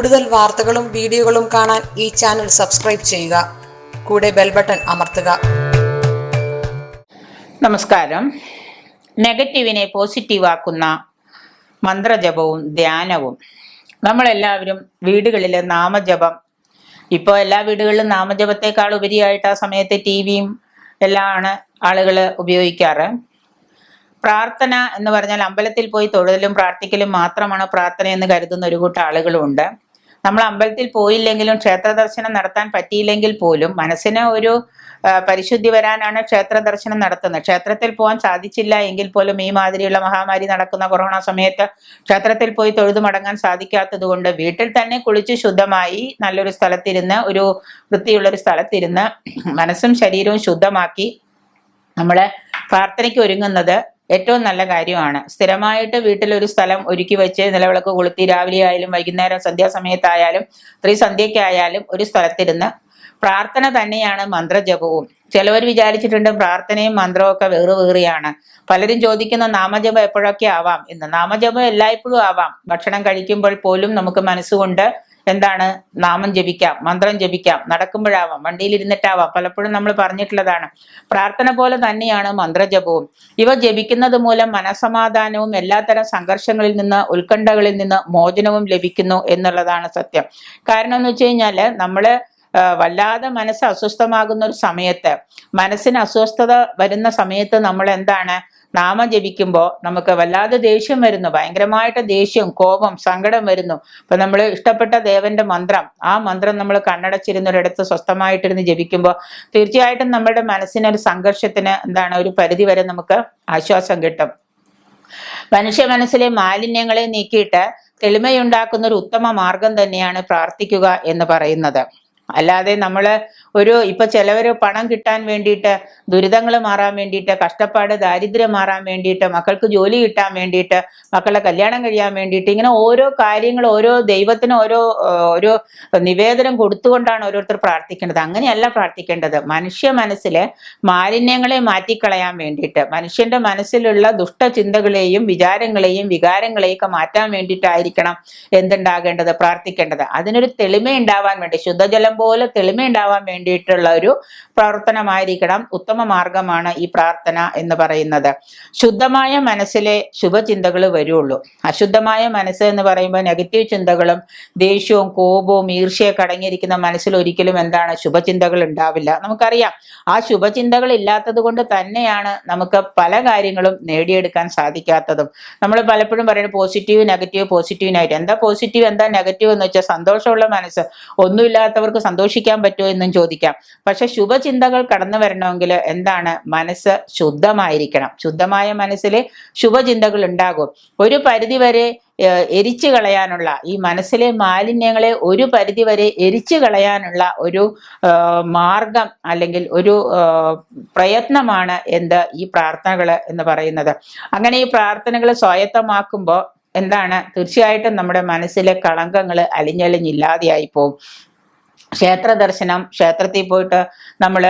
കൂടുതൽ വാർത്തകളും വീഡിയോകളും കാണാൻ ഈ ചാനൽ സബ്സ്ക്രൈബ് ചെയ്യുക. കൂടെ ബെൽ ബട്ടൺ അമർത്തുക. നമസ്കാരം. നെഗറ്റീവിനെ പോസിറ്റീവാക്കുന്ന മന്ത്രജപവും ധ്യാനവും. നമ്മളെല്ലാവരും വീടുകളിൽ നാമജപം. ഇപ്പോൾ എല്ലാ വീടുകളിലും നാമജപത്തെക്കാൾ ഉപരിയായിട്ട് ആ സമയത്ത് ടി വിയും എല്ലാമാണ് ആളുകൾ ഉപയോഗിക്കാറ്. പ്രാർത്ഥന എന്ന് പറഞ്ഞാൽ അമ്പലത്തിൽ പോയി തൊഴുതലും പ്രാർത്ഥിക്കലും മാത്രമാണ് പ്രാർത്ഥന എന്ന് കരുതുന്ന ഒരു കൂട്ടം ആളുകളുമുണ്ട് നമ്മൾ അമ്പലത്തിൽ പോയില്ലെങ്കിലും ക്ഷേത്ര ദർശനം നടത്താൻ പറ്റിയില്ലെങ്കിൽ പോലും മനസ്സിന് ഒരു പരിശുദ്ധി വരാനാണ് ക്ഷേത്ര ദർശനം നടത്തുന്നത്. ക്ഷേത്രത്തിൽ പോകാൻ സാധിച്ചില്ല എങ്കിൽ പോലും ഈ മാതിരിയുള്ള മഹാമാരി നടക്കുന്ന കൊറോണ സമയത്ത് ക്ഷേത്രത്തിൽ പോയി തൊഴുതു മടങ്ങാൻ സാധിക്കാത്തത് കൊണ്ട് വീട്ടിൽ തന്നെ കുളിച്ച് ശുദ്ധമായി നല്ലൊരു സ്ഥലത്തിരുന്ന് ഒരു വൃത്തിയുള്ള ഒരു സ്ഥലത്തിരുന്ന് മനസ്സും ശരീരവും ശുദ്ധമാക്കി നമ്മളെ പ്രാർത്ഥനയ്ക്ക് ഒരുങ്ങുന്നത് ഏറ്റവും നല്ല കാര്യമാണ്. സ്ഥിരമായിട്ട് വീട്ടിൽ ഒരു സ്ഥലം ഒരുക്കി വെച്ച് നിലവിളക്ക് കൊളുത്തി രാവിലെ ആയാലും വൈകുന്നേരം സന്ധ്യാസമയത്തായാലും ത്രിസന്ധ്യയ്ക്കായാലും ഒരു സ്ഥലത്തിരുന്ന് പ്രാർത്ഥന തന്നെയാണ് മന്ത്രജപവും. ചിലവർ വിചാരിച്ചിട്ടുണ്ട് പ്രാർത്ഥനയും മന്ത്രവും ഒക്കെ വേറെ വേറെയാണ്. പലരും ചോദിക്കുന്ന നാമജപം എപ്പോഴൊക്കെ ആവാം എന്ന്. നാമജപം എല്ലായ്പ്പോഴും ആവാം. ഭക്ഷണം കഴിക്കുമ്പോൾ പോലും നമുക്ക് മനസ്സുകൊണ്ട് എന്താണ്? നാമം ജപിക്കാം മന്ത്രം ജപിക്കാം നടക്കുമ്പോഴാവാം വണ്ടിയിൽ ഇരുന്നിട്ടാവാം പലപ്പോഴും നമ്മൾ പറഞ്ഞിട്ടുള്ളതാണ്. പ്രാർത്ഥന പോലെ തന്നെയാണ് മന്ത്രജപവും. ഇവ ജപിക്കുന്നത് മൂലം മനസമാധാനവും എല്ലാത്തരം സംഘർഷങ്ങളിൽ നിന്ന് ഉത്കണ്ഠകളിൽ നിന്ന് മോചനവും ലഭിക്കുന്നു എന്നുള്ളതാണ് സത്യം. കാരണം എന്ന് വെച്ച് കഴിഞ്ഞാൽ നമ്മൾ ആ, വല്ലാതെ മനസ്സ് അസ്വസ്ഥമാകുന്ന ഒരു സമയത്ത് മനസ്സിന് അസ്വസ്ഥത വരുന്ന സമയത്ത് നമ്മൾ എന്താണ് നാമം ജപിക്കുമ്പോൾ നമുക്ക് വല്ലാതെ ദേഷ്യം വരുന്നു ഭയങ്കരമായിട്ട് ദേഷ്യം കോപം സങ്കടം വരുന്നു. ഇപ്പൊ നമ്മൾ ഇഷ്ടപ്പെട്ട ദേവന്റെ മന്ത്രം ആ മന്ത്രം നമ്മൾ കണ്ണടച്ചിരുന്നൊരിടത്ത് സ്വസ്ഥമായിട്ടിരുന്ന് ജപിക്കുമ്പോൾ തീർച്ചയായിട്ടും നമ്മുടെ മനസ്സിനൊരു സംഘർഷത്തിന് എന്താണ് ഒരു പരിധി വരെ നമുക്ക് ആശ്വാസം കിട്ടും. മനുഷ്യ മനസ്സിലെ മാലിന്യങ്ങളെ നീക്കിയിട്ട് തെളിമയുണ്ടാക്കുന്ന ഒരു ഉത്തമ മാർഗം തന്നെയാണ് പ്രാർത്ഥിക്കുക എന്ന് പറയുന്നത്. അല്ലാതെ നമ്മൾ ഒരു ഇപ്പൊ ചിലവർ പണം കിട്ടാൻ വേണ്ടിയിട്ട് ദുരിതങ്ങൾ മാറാൻ വേണ്ടിയിട്ട് കഷ്ടപ്പാട് ദാരിദ്ര്യം മാറാൻ വേണ്ടിയിട്ട് മക്കൾക്ക് ജോലി കിട്ടാൻ വേണ്ടിയിട്ട് മക്കളെ കല്യാണം കഴിയാൻ വേണ്ടിയിട്ട് ഇങ്ങനെ ഓരോ കാര്യങ്ങൾ ഓരോ ദൈവത്തിന് ഓരോ ഒരു നിവേദനം കൊടുത്തുകൊണ്ടാണ് ഓരോരുത്തർ പ്രാർത്ഥിക്കേണ്ടത് അങ്ങനെയല്ല പ്രാർത്ഥിക്കേണ്ടത്. മനുഷ്യ മനസ്സിലെ മാലിന്യങ്ങളെ മാറ്റിക്കളയാൻ വേണ്ടിയിട്ട് മനുഷ്യന്റെ മനസ്സിലുള്ള ദുഷ്ടചിന്തകളെയും വിചാരങ്ങളെയും വികാരങ്ങളെയും ഒക്കെ മാറ്റാൻ വേണ്ടിയിട്ടായിരിക്കണം എന്തുണ്ടാകേണ്ടത് പ്രാർത്ഥിക്കേണ്ടത്. അതിനൊരു തെളിമ ഉണ്ടാവാൻ വേണ്ടി ശുദ്ധജലം പോലെ തെളിമയുണ്ടാവാൻ വേണ്ടിയിട്ടുള്ള ഒരു പ്രവർത്തനമായിരിക്കണം ഉത്തമ മാർഗമാണ് ഈ പ്രാർത്ഥന എന്ന് പറയുന്നത്. ശുദ്ധമായ മനസ്സിലെ ശുഭചിന്തകൾ വരുള്ളൂ. അശുദ്ധമായ മനസ്സ് എന്ന് പറയുമ്പോൾ നെഗറ്റീവ് ചിന്തകളും ദേഷ്യവും കോപവും ഈർഷ്യയൊക്കെ അടങ്ങിയിരിക്കുന്ന മനസ്സിൽ ഒരിക്കലും എന്താണ് ശുഭചിന്തകൾ ഉണ്ടാവില്ല. നമുക്കറിയാം ആ ശുഭചിന്തകൾ ഇല്ലാത്തത് കൊണ്ട് തന്നെയാണ് നമുക്ക് പല കാര്യങ്ങളും നേടിയെടുക്കാൻ സാധിക്കാത്തതും. നമ്മൾ പലപ്പോഴും പറയുന്നത് പോസിറ്റീവ് നെഗറ്റീവ് പോസിറ്റീവ് നെഗറ്റീവ് എന്താ പോസിറ്റീവ് എന്താ നെഗറ്റീവ് എന്ന് വെച്ചാൽ സന്തോഷമുള്ള മനസ്സ്. ഒന്നുമില്ലാത്തവർക്ക് സന്തോഷിക്കാൻ പറ്റുമോ എന്നും ചോദിക്കാം. പക്ഷെ ശുഭചിന്തകൾ കടന്നു വരണമെങ്കിൽ എന്താണ്? മനസ്സ് ശുദ്ധമായിരിക്കണം. ശുദ്ധമായ മനസ്സിൽ ശുഭചിന്തകൾ ഉണ്ടാകും. ഒരു പരിധിവരെ എരിച്ചു കളയാനുള്ള ഈ മനസ്സിലെ മാലിന്യങ്ങളെ ഒരു പരിധിവരെ എരിച്ചു കളയാനുള്ള ഒരു മാർഗം അല്ലെങ്കിൽ ഒരു പ്രയത്നമാണ് എന്ത്? ഈ പ്രാർത്ഥനകൾ എന്ന് പറയുന്നത്. അങ്ങനെ ഈ പ്രാർത്ഥനകൾ സ്വായത്തമാക്കുമ്പോൾ എന്താണ്? തീർച്ചയായിട്ടും നമ്മുടെ മനസ്സിലെ കളങ്കങ്ങൾ അലിഞ്ഞലിഞ്ഞില്ലാതെയായി പോകും ക്ഷേത്ര ദർശനം ക്ഷേത്രത്തിൽ പോയിട്ട് നമ്മൾ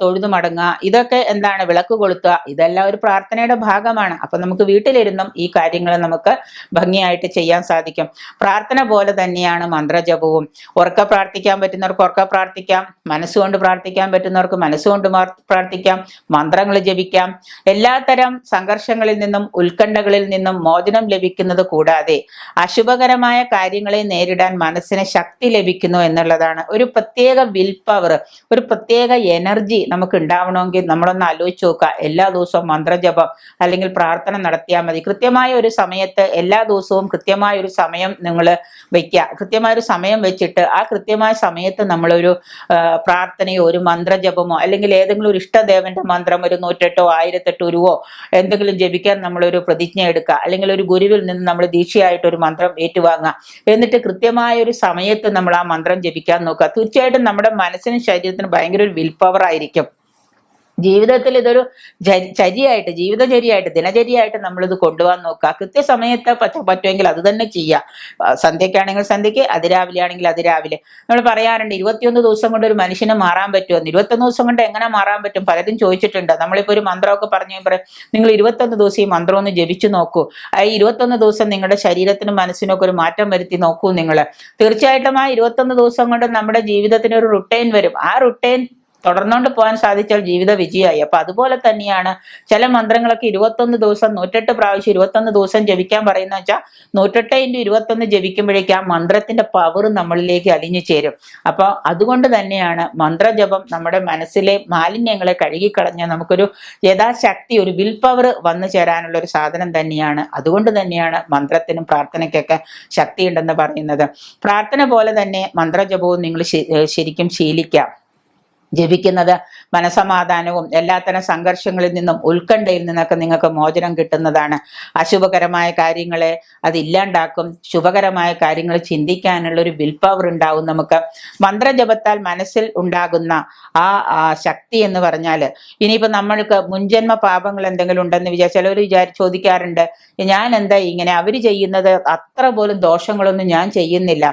തൊഴുതു മടങ്ങുക ഇതൊക്കെ എന്താണ് വിളക്ക് കൊളുത്തുക ഇതെല്ലാം ഒരു പ്രാർത്ഥനയുടെ ഭാഗമാണ്. അപ്പൊ നമുക്ക് വീട്ടിലിരുന്നും ഈ കാര്യങ്ങൾ നമുക്ക് ഭംഗിയായിട്ട് ചെയ്യാൻ സാധിക്കും. പ്രാർത്ഥന പോലെ തന്നെയാണ് മന്ത്രജപവും. ഉറക്ക പ്രാർത്ഥിക്കാൻ പറ്റുന്നവർക്ക് ഉറക്ക പ്രാർത്ഥിക്കാം. മനസ്സുകൊണ്ട് പ്രാർത്ഥിക്കാൻ പറ്റുന്നവർക്ക് മനസ്സുകൊണ്ട് പ്രാർത്ഥിക്കാം. മന്ത്രങ്ങൾ ജപിക്കാം. എല്ലാത്തരം സംഘർഷങ്ങളിൽ നിന്നും ഉത്കണ്ഠകളിൽ നിന്നും മോചനം ലഭിക്കുന്നത് കൂടാതെ അശുഭകരമായ കാര്യങ്ങളെ നേരിടാൻ മനസ്സിന് ശക്തി ലഭിക്കുന്നു എന്നുള്ളതാണ് ഒരു പ്രത്യേക വിൽ പവർ ഒരു പ്രത്യേക എനർജി നമുക്ക് ഉണ്ടാവണമെങ്കിൽ നമ്മളൊന്ന് ആലോചിച്ച് നോക്കുക. എല്ലാ ദിവസവും മന്ത്രജപം അല്ലെങ്കിൽ പ്രാർത്ഥന നടത്തിയാൽ മതി. കൃത്യമായ ഒരു സമയത്ത് എല്ലാ ദിവസവും കൃത്യമായ ഒരു സമയം നിങ്ങൾ വയ്ക്കുക. കൃത്യമായ ഒരു സമയം വെച്ചിട്ട് ആ കൃത്യമായ സമയത്ത് നമ്മളൊരു പ്രാർത്ഥനയോ ഒരു മന്ത്രജപമോ അല്ലെങ്കിൽ ഏതെങ്കിലും ഒരു ഇഷ്ടദേവന്റെ മന്ത്രം ഒരു നൂറ്റെട്ടോ ആയിരത്തെട്ടോ ഒരുവോ എന്തെങ്കിലും ജപിക്കാൻ നമ്മളൊരു പ്രതിജ്ഞ എടുക്കുക. അല്ലെങ്കിൽ ഒരു ഗുരുവിൽ നിന്ന് നമ്മൾ ദീക്ഷയായിട്ട് ഒരു മന്ത്രം ഏറ്റുവാങ്ങുക. എന്നിട്ട് കൃത്യമായ ഒരു സമയത്ത് നമ്മൾ ആ മന്ത്രം ജപിക്കാൻ നോക്കുക. തീർച്ചയായിട്ടും നമ്മുടെ മനസ്സിനും ശരീരത്തിനും ഭയങ്കര ഒരു വിൽ പവർ ആയിരിക്കും. ജീവിതത്തിൽ ഇതൊരു ചരിയായിട്ട് ചര്യയായിട്ട് ജീവിതചര്യയായിട്ട് ദിനചര്യയായിട്ട് നമ്മളിത് കൊണ്ടുപോകാൻ നോക്കുക. കൃത്യസമയത്ത് പറ്റ പറ്റുമെങ്കിൽ അത് തന്നെ ചെയ്യുക. സന്ധ്യയ്ക്കാണെങ്കിൽ സന്ധ്യയ്ക്ക് അതിരാവിലെ ആണെങ്കിൽ അതിരാവിലെ. നമ്മൾ പറയാറുണ്ട് ഇരുപത്തിയൊന്ന് ദിവസം കൊണ്ട് ഒരു മനുഷ്യനെ മാറാൻ പറ്റുമെന്ന്. ഇരുപത്തൊന്ന് ദിവസം കൊണ്ട് എങ്ങനെ മാറാൻ പറ്റും? പലരും ചോദിച്ചിട്ടുണ്ട്. നമ്മളിപ്പോൾ ഒരു മന്ത്രമൊക്കെ പറഞ്ഞു പറയും നിങ്ങൾ ഇരുപത്തൊന്ന് ദിവസം ഈ മന്ത്രം ഒന്ന് ജപിച്ചു നോക്കൂ. ആ ഇരുപത്തൊന്ന് ദിവസം നിങ്ങളുടെ ശരീരത്തിനും മനസ്സിനൊക്കെ ഒരു മാറ്റം വരുത്തി നോക്കൂ നിങ്ങൾ തീർച്ചയായിട്ടും ആ ഇരുപത്തൊന്ന് ദിവസം കൊണ്ട് നമ്മുടെ ജീവിതത്തിന് ഒരു റുട്ടൈൻ വരും. ആ റുട്ടൈൻ തുടർന്നുകൊണ്ട് പോകാൻ സാധിച്ചാൽ ജീവിത വിജയമായി. അപ്പൊ അതുപോലെ തന്നെയാണ് ചില മന്ത്രങ്ങളൊക്കെ ഇരുപത്തൊന്ന് ദിവസം നൂറ്റെട്ട് പ്രാവശ്യം ഇരുപത്തൊന്ന് ദിവസം ജപിക്കാൻ പറയുന്ന വെച്ചാൽ നൂറ്റെട്ട് ഇന്റു ഇരുപത്തൊന്ന് ജപിക്കുമ്പോഴേക്കും ആ മന്ത്രത്തിന്റെ പവർ നമ്മളിലേക്ക് അലിഞ്ഞു ചേരും. അപ്പോൾ അതുകൊണ്ട് തന്നെയാണ് മന്ത്രജപം നമ്മുടെ മനസ്സിലെ മാലിന്യങ്ങളെ കഴുകിക്കളഞ്ഞ് നമുക്കൊരു യഥാശക്തി ഒരു വിൽ പവർ വന്നു ചേരാനുള്ള ഒരു സാധനം തന്നെയാണ്. അതുകൊണ്ട് തന്നെയാണ് മന്ത്രത്തിനും പ്രാർത്ഥനയ്ക്കൊക്കെ ശക്തിയുണ്ടെന്ന് പറയുന്നത്. പ്രാർത്ഥന പോലെ തന്നെ മന്ത്രജപവും നിങ്ങൾ ശരിക്കും ശീലിക്കാം. ജപിക്കുന്നത് മനസമാധാനവും എല്ലാത്തരം സംഘർഷങ്ങളിൽ നിന്നും ഉത്കണ്ഠയിൽ നിന്നൊക്കെ നിങ്ങൾക്ക് മോചനം കിട്ടുന്നതാണ്. അശുഭകരമായ കാര്യങ്ങളെ അത് ഇല്ലാണ്ടാക്കും. ശുഭകരമായ കാര്യങ്ങൾ ചിന്തിക്കാനുള്ള ഒരു വിൽ പവർ ഉണ്ടാവും നമുക്ക്. മന്ത്രജപത്താൽ മനസ്സിൽ ഉണ്ടാകുന്ന ആ ശക്തി എന്ന് പറഞ്ഞാൽ ഇനിയിപ്പോൾ നമ്മൾക്ക് മുൻജന്മ പാപങ്ങൾ എന്തെങ്കിലും ഉണ്ടെന്ന് വിചാരിച്ചാൽ ചിലർ വിചാരി ചോദിക്കാറുണ്ട് ഞാൻ എന്താ ഇങ്ങനെ? അവർ ചെയ്യുന്നത് അത്ര പോലും ദോഷങ്ങളൊന്നും ഞാൻ ചെയ്യുന്നില്ല.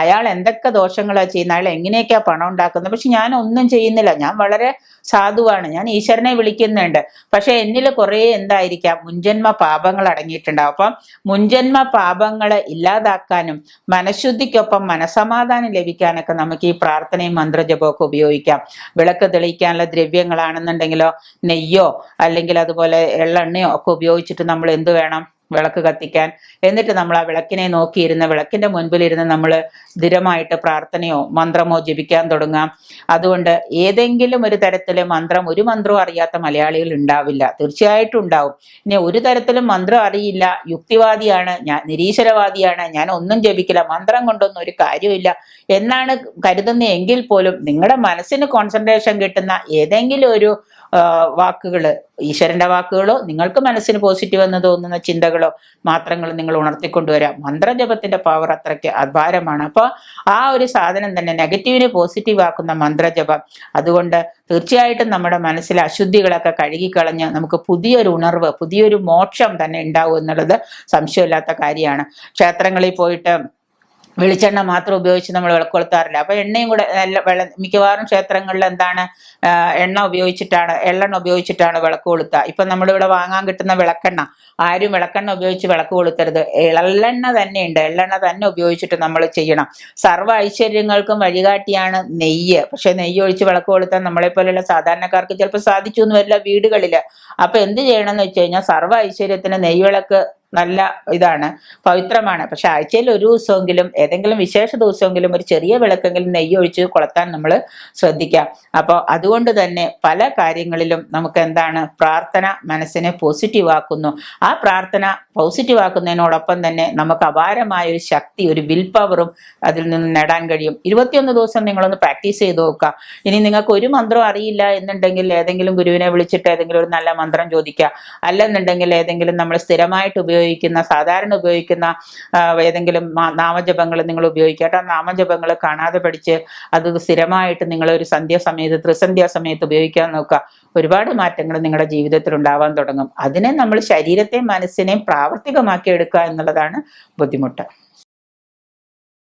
അയാൾ എന്തൊക്കെ ദോഷങ്ങളാണ് ചെയ്യുന്നത്? അയാൾ എങ്ങനെയൊക്കെയാണ് പണം ഉണ്ടാക്കുന്നത്? പക്ഷെ ഞാൻ ഒന്നും ഞാൻ വളരെ സാധുവാണ്. ഞാൻ ഈശ്വരനെ വിളിക്കുന്നുണ്ട്. പക്ഷെ എന്നിൽ കുറേ എന്തായിരിക്കാം? മുൻജന്മ പാപങ്ങൾ അടങ്ങിയിട്ടുണ്ടാവും. അപ്പം മുൻജന്മ പാപങ്ങളെ ഇല്ലാതാക്കാനും മനഃശുദ്ധിക്കൊപ്പം മനസമാധാനം ലഭിക്കാനൊക്കെ നമുക്ക് ഈ പ്രാർത്ഥനയും മന്ത്രജപമൊക്കെ ഉപയോഗിക്കാം. വിളക്ക് തെളിയിക്കാനുള്ള ദ്രവ്യങ്ങളാണെന്നുണ്ടെങ്കിലോ നെയ്യോ അല്ലെങ്കിൽ അതുപോലെ എള്ളെണ്ണയോ ഒക്കെ ഉപയോഗിച്ചിട്ട് നമ്മൾ എന്ത് വേണം? വിളക്ക് കത്തിക്കാൻ. എന്നിട്ട് നമ്മൾ ആ വിളക്കിനെ നോക്കിയിരുന്ന് വിളക്കിന്റെ മുൻപിലിരുന്ന് നമ്മൾ സ്ഥിരമായിട്ട് പ്രാർത്ഥനയോ മന്ത്രമോ ജപിക്കാൻ തുടങ്ങാം. അതുകൊണ്ട് ഏതെങ്കിലും ഒരു തരത്തിലെ മന്ത്രം ഒരു മന്ത്രവും അറിയാത്ത മലയാളികൾ ഉണ്ടാവില്ല. തീർച്ചയായിട്ടും ഉണ്ടാവും. ഇനി ഒരു തരത്തിലും മന്ത്രം അറിയില്ല. യുക്തിവാദിയാണ് ഞാൻ നിരീശ്വരവാദിയാണ് ഞാൻ ഒന്നും ജപിക്കില്ല മന്ത്രം കൊണ്ടൊന്നും ഒരു കാര്യമില്ല എന്നാണ് കരുതുന്ന എങ്കിൽ പോലും നിങ്ങളുടെ മനസ്സിന് കോൺസെൻട്രേഷൻ കിട്ടുന്ന ഏതെങ്കിലും ഒരു വാക്കുകൾ ഈശ്വരന്റെ വാക്കുകളോ നിങ്ങൾക്ക് മനസ്സിന് പോസിറ്റീവ് എന്ന് തോന്നുന്ന ചിന്തകളോ മാത്രങ്ങൾ നിങ്ങൾ ഉണർത്തിക്കൊണ്ടുവരാം. മന്ത്രജപത്തിന്റെ പവർ അത്രയ്ക്ക് അപാരമാണ്. അപ്പോൾ ആ ഒരു സാധനം തന്നെ നെഗറ്റീവിനെ പോസിറ്റീവ് ആക്കുന്ന മന്ത്രജപം. അതുകൊണ്ട് തീർച്ചയായിട്ടും നമ്മുടെ മനസ്സിലെ അശുദ്ധികളൊക്കെ കഴുകിക്കളഞ്ഞ് നമുക്ക് പുതിയൊരു ഉണർവ് പുതിയൊരു മോക്ഷം തന്നെ ഉണ്ടാവും എന്നുള്ളത് സംശയമില്ലാത്ത കാര്യമാണ്. ക്ഷേത്രങ്ങളിൽ പോയിട്ട് വെളിച്ചെണ്ണ മാത്രം ഉപയോഗിച്ച് നമ്മൾ വിളക്ക് കൊളുത്താറില്ല. അപ്പൊ എണ്ണയും കൂടെ നല്ല വെള്ള മിക്കവാറും ക്ഷേത്രങ്ങളിൽ എന്താണ് എണ്ണ ഉപയോഗിച്ചിട്ടാണ് എള്ളെണ്ണ ഉപയോഗിച്ചിട്ടാണ് വിളക്ക് കൊളുത്തുക. ഇപ്പൊ നമ്മളിവിടെ വാങ്ങാൻ കിട്ടുന്ന വിളക്കെണ്ണ ആരും വിളക്കെണ്ണ ഉപയോഗിച്ച് വിളക്ക് കൊളുത്തരുത്. എള്ളെണ്ണ തന്നെയുണ്ട്. എള്ളെണ്ണ തന്നെ ഉപയോഗിച്ചിട്ട് നമ്മൾ ചെയ്യണം. സർവ ഐശ്വര്യങ്ങൾക്കും വഴികാട്ടിയാണ് നെയ്യ്. പക്ഷെ നെയ്യ് ഒഴിച്ച് വിളക്ക് കൊളുത്താൻ നമ്മളെ പോലെയുള്ള സാധാരണക്കാർക്ക് ചിലപ്പോൾ സാധിച്ചു എന്ന് വരില്ല വീടുകളിൽ അപ്പൊ എന്ത് ചെയ്യണം എന്ന് വെച്ച് കഴിഞ്ഞാൽ സർവ ഐശ്വര്യത്തിന് നെയ്യ് നല്ല ഇതാണ് പവിത്രമാണ്. പക്ഷെ ആഴ്ചയിൽ ഒരു ദിവസമെങ്കിലും ഏതെങ്കിലും വിശേഷ ദിവസമെങ്കിലും ഒരു ചെറിയ വിളക്കെങ്കിലും നെയ്യ് ഒഴിച്ച് കൊളുത്താൻ നമ്മൾ ശ്രദ്ധിക്കാം. അപ്പോൾ അതുകൊണ്ട് തന്നെ പല കാര്യങ്ങളിലും നമുക്ക് എന്താണ് പ്രാർത്ഥന മനസ്സിനെ പോസിറ്റീവ് ആക്കുന്നു ആ പ്രാർത്ഥന പോസിറ്റീവ് ആക്കുന്നതിനോടൊപ്പം തന്നെ നമുക്ക് അപാരമായ ഒരു ശക്തി ഒരു വിൽ പവറും അതിൽ നിന്ന് നേടാൻ കഴിയും. ഇരുപത്തിയൊന്ന് ദിവസം നിങ്ങളൊന്ന് പ്രാക്ടീസ് ചെയ്ത് നോക്കുക. ഇനി നിങ്ങൾക്ക് ഒരു മന്ത്രം അറിയില്ല എന്നുണ്ടെങ്കിൽ ഏതെങ്കിലും ഗുരുവിനെ വിളിച്ചിട്ട് ഏതെങ്കിലും ഒരു നല്ല മന്ത്രം ചോദിക്കുക. അല്ലെന്നുണ്ടെങ്കിൽ ഏതെങ്കിലും നമ്മൾ സ്ഥിരമായിട്ട് ഉപയോഗിക്കുന്ന സാധാരണ ഉപയോഗിക്കുന്ന ഏതെങ്കിലും നാമജപങ്ങൾ നിങ്ങൾ ഉപയോഗിക്കുക. ആ നാമജപങ്ങൾ കാണാതെ പഠിച്ച് അത് സ്ഥിരമായിട്ട് നിങ്ങൾ ഒരു സന്ധ്യാസമയത്ത് ത്രിസന്ധ്യാ സമയത്ത് ഉപയോഗിക്കാൻ നോക്കുക. ഒരുപാട് മാറ്റങ്ങൾ നിങ്ങളുടെ ജീവിതത്തിൽ ഉണ്ടാവാൻ തുടങ്ങും. അതിനെ നമ്മൾ ശരീരത്തെയും മനസ്സിനെയും പ്രാവർത്തികമാക്കി എടുക്കുക എന്നുള്ളതാണ് ബുദ്ധിമുട്ട്.